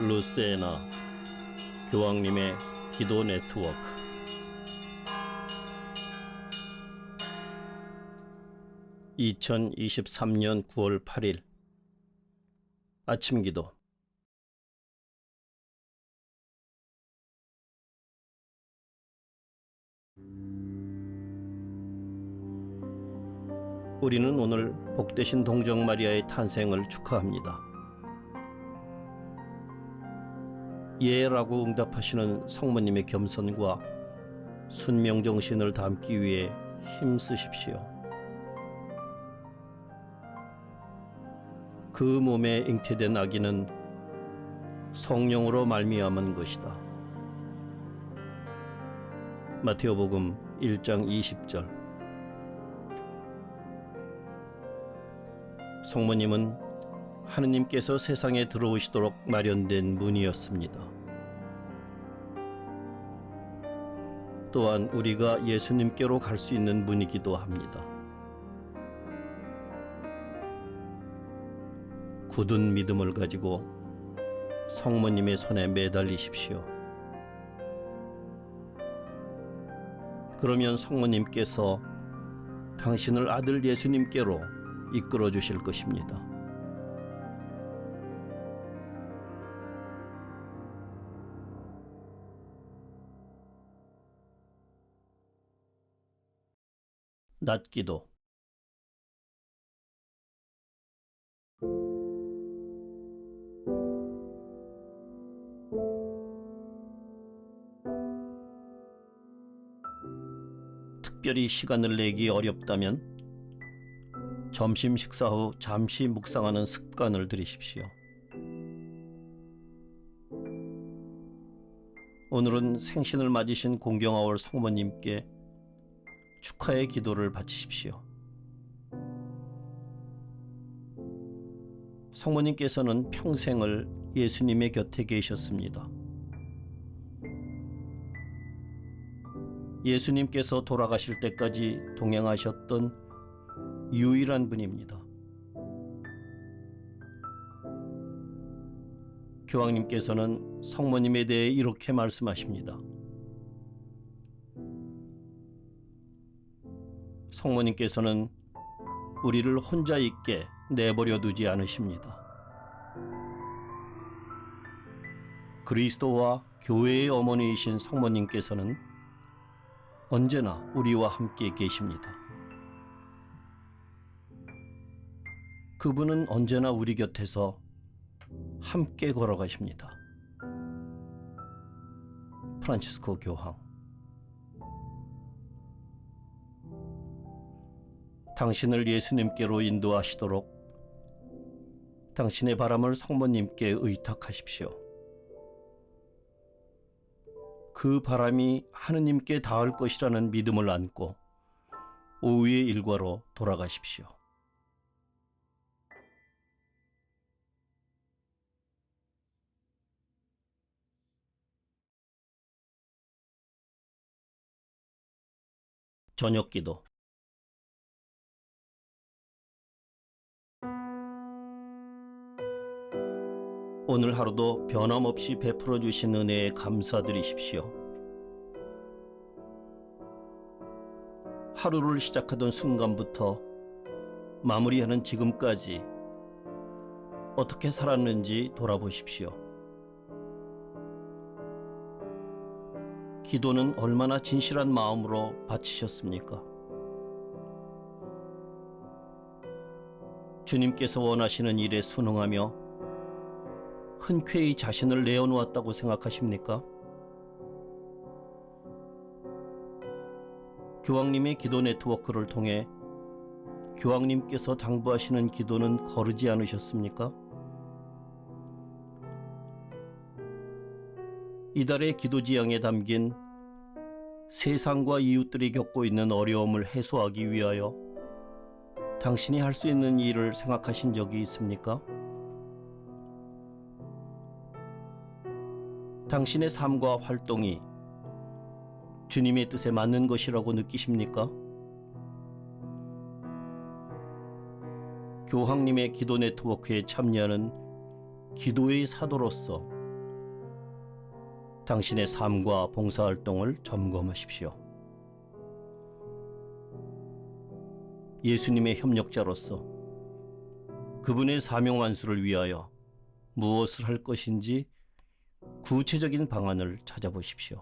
루세나 교황님의 기도 네트워크 (2023년 9월 8일) 아침 기도 우리는 오늘 복되신 동정 마리아의 탄생을 축하합니다. 예라고 응답하시는 성모님의 겸손과 순명 정신을 담기 위해 힘쓰십시오. 그 몸에 잉태된 아기는 성령으로 말미암은 것이다. 마테오복음 1장 20절 성모님은 하느님께서 세상에 들어오시도록 마련된 문이었습니다. 또한 우리가 예수님께로 갈 수 있는 문이기도 합니다. 굳은 믿음을 가지고 성모님의 손에 매달리십시오. 그러면 성모님께서 당신을 아들 예수님께로 이끌어 주실 것입니다. 낮기도 특별히 시간을 내기 어렵다면 점심 식사 후 잠시 묵상하는 습관을 들이십시오. 오늘은 생신을 맞으신 공경아월 성모님께 축하의 기도를 바치십시오. 성모님께서는 평생을 예수님의 곁에 계셨습니다. 예수님께서 돌아가실 때까지 동행하셨던 유일한 분입니다. 교황님께서는 성모님에 대해 이렇게 말씀하십니다. 성모님께서는 우리를 혼자 있게 내버려 두지 않으십니다. 그리스도와 교회의 어머니이신 성모님께서는 언제나 우리와 함께 계십니다. 그분은 언제나 우리 곁에서 함께 걸어가십니다. 프란치스코 교황 당신을 예수님께로 인도하시도록 당신의 바람을 성모님께 의탁하십시오. 그 바람이 하느님께 닿을 것이라는 믿음을 안고 오후의 일과로 돌아가십시오. 저녁 기도 오늘 하루도 변함없이 베풀어 주신 은혜에 감사드리십시오. 하루를 시작하던 순간부터 마무리하는 지금까지 어떻게 살았는지 돌아보십시오. 기도는 얼마나 진실한 마음으로 바치셨습니까? 주님께서 원하시는 일에 순응하며 흔쾌히 자신을 내어놓았다고 생각하십니까? 교황님의 기도 네트워크를 통해 교황님께서 당부하시는 기도는 거르지 않으셨습니까? 이달의 기도 지향에 담긴 세상과 이웃들이 겪고 있는 어려움을 해소하기 위하여 당신이 할 수 있는 일을 생각하신 적이 있습니까? 당신의 삶과 활동이 주님의 뜻에 맞는 것이라고 느끼십니까? 교황님의 기도 네트워크에 참여하는 기도의 사도로서 당신의 삶과 봉사활동을 점검하십시오. 예수님의 협력자로서 그분의 사명 완수를 위하여 무엇을 할 것인지 구체적인 방안을 찾아보십시오.